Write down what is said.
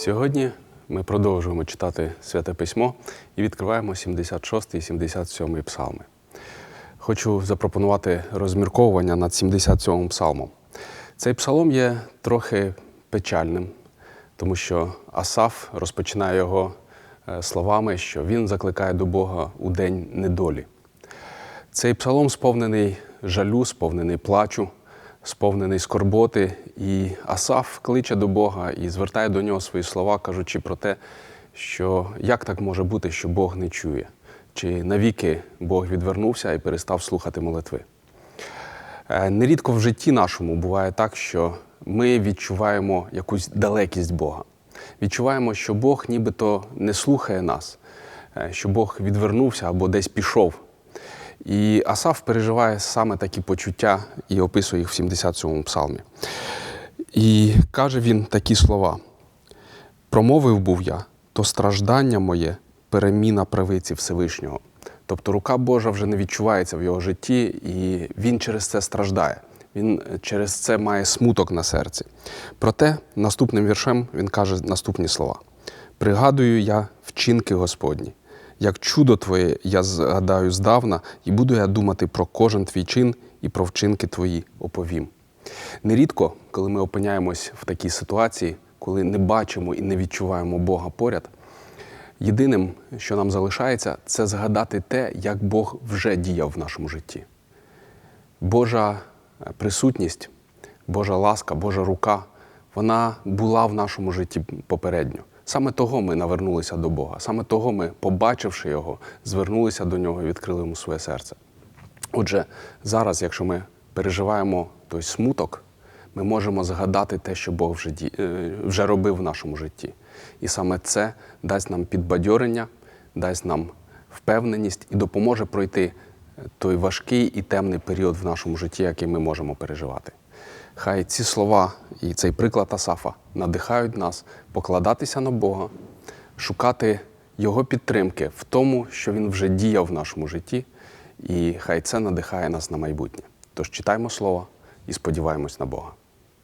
Сьогодні ми продовжуємо читати Святе Письмо і відкриваємо 76 і 77 псалми. Хочу запропонувати розмірковування над 77 псалмом. Цей псалом є трохи печальним, тому що Асаф розпочинає його е, словами, що він закликає до Бога у день недолі. Цей псалом сповнений жалю, сповнений плачу, сповнений скорботи. І Асаф кличе до Бога і звертає до нього свої слова, кажучи про те, що як так може бути, що Бог не чує, чи навіки Бог відвернувся і перестав слухати молитви. Е, Нерідко в житті нашому буває так, що ми відчуваємо якусь далекість Бога. Відчуваємо, що Бог нібито не слухає нас, е, що Бог відвернувся або десь пішов. І Асаф переживає саме такі почуття і описує їх в 77-му псалмі. І каже він такі слова: Промовив був я, то страждання моє переміна правиці Всевишнього. Тобто рука Божа вже не відчувається в його житті, і він через це страждає. Він через це має смуток на серці. Проте наступним віршем він каже наступні слова: Пригадую я вчинки Господні, як чудо Твоє я згадаю здавна, і буду я думати про кожен твій чин і про вчинки твої оповім. Нерідко, коли ми опиняємось в такій ситуації, коли не бачимо і не відчуваємо Бога поряд, єдиним, що нам залишається, це згадати те, як Бог вже діяв в нашому житті. Божа е, присутність, Божа ласка, Божа рука, вона була в нашому житті попередньо. Саме того ми навернулися до Бога, саме того ми, побачивши Його, звернулися до нього і відкрили йому своє серце. Отже, зараз, якщо ми переживаємо той смуток, ми можемо згадати те, що Бог вже, ді- е, вже робив в нашому житті. І саме це дасть нам підбадьорення, дасть нам впевненість і допоможе пройти той важкий і темний період в нашому житті, який ми можемо переживати. Хай ці слова і цей приклад Асафа надихають нас покладатися на Бога, шукати Його підтримки в тому, що Він вже діяв в нашому житті, і хай це надихає нас на майбутнє. Тож читаймо Слово і сподіваємось на Бога.